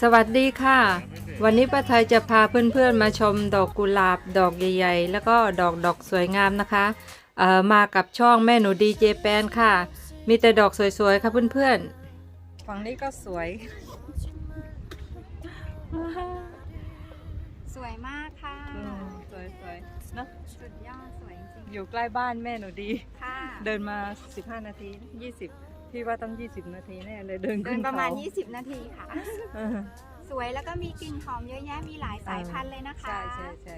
สวัสดีค่ะ วันนี้ป้าไทยจะพาเพื่อนๆมาชมดอกกุหลาบดอกใหญ่ๆ แล้วก็ดอกดอกสวยงามนะคะเอ่อมากับช่องแม่หนูดีเจแปนค่ะ มีแต่ดอกสวยๆค่ะเพื่อนๆฝั่งนี้ก็สวย สวยมากค่ะ สวยๆนะสุดยอดสวยจริงอยู่ใกล้บ้านแม่หนูดี ๆ ค่ะ เดินมา 15 นาที 20 พี่ว่าต้อง20 นาทีแน่เลยเดินเดิขึ้นนประมาณ เข20 นาทีค่ะ เออสวยแล้วก็มีกลิ่นหอมเยอะแยะมีหลายสายพันธุ์เลยนะคะ ใช่ใช่ใช่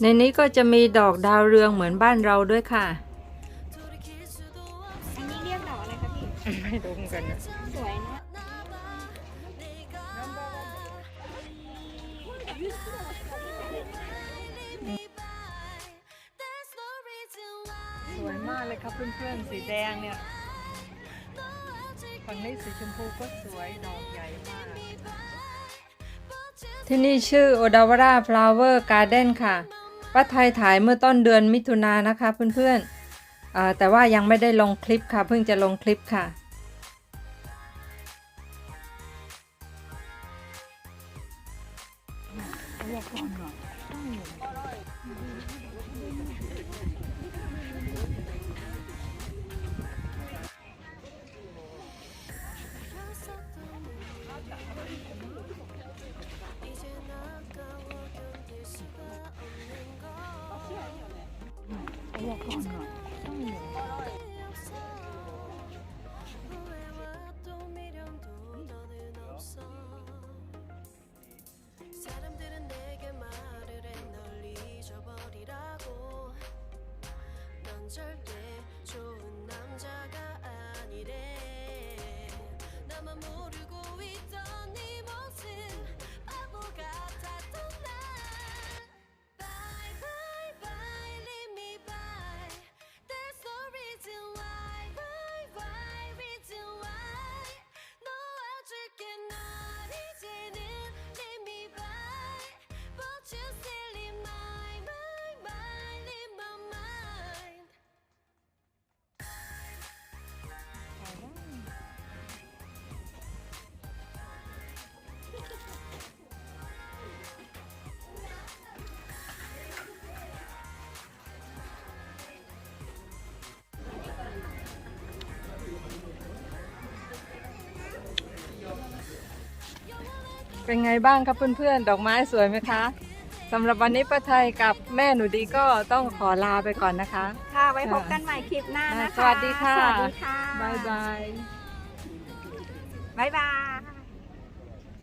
ในนี้ก็จะมีดอกดาวเรืองเหมือนบ้านเราด้วยค่ะ อันนี้เรียกดอกอะไรคะพี่ ไม่รู้เหมือนกันนะสวยเนอะ มากเลยครับเพื่อนๆ สีแดงเนี่ย ฝั่งนี้สีชมพูก็สวยดอกใหญ่มาก ที่นี่ชื่อโอดาวราฟลาวเวอร์การ์เด้นค่ะป้าไทยถ่ายเมื่อต้นเดือนมิถุนายนนะคะเพื่อนๆแต่ว่ายังไม่ได้ลงคลิปค่ะ เพิ่งจะลงคลิปค่ะ わかんない。 절대 좋은 เป็นไงบ้างครับเพื่อนๆ ดอกไม้สวยไหมคะสำหรับวันนี้ป้าไทยกับแม่หนูดีก็ต้องขอลาไปก่อนนะคะ ค่ะ ไว้พบกันใหม่คลิปหน้านะคะ สวัสดีค่ะ สวัสดีค่ะ บ๊ายบาย บ๊ายบาย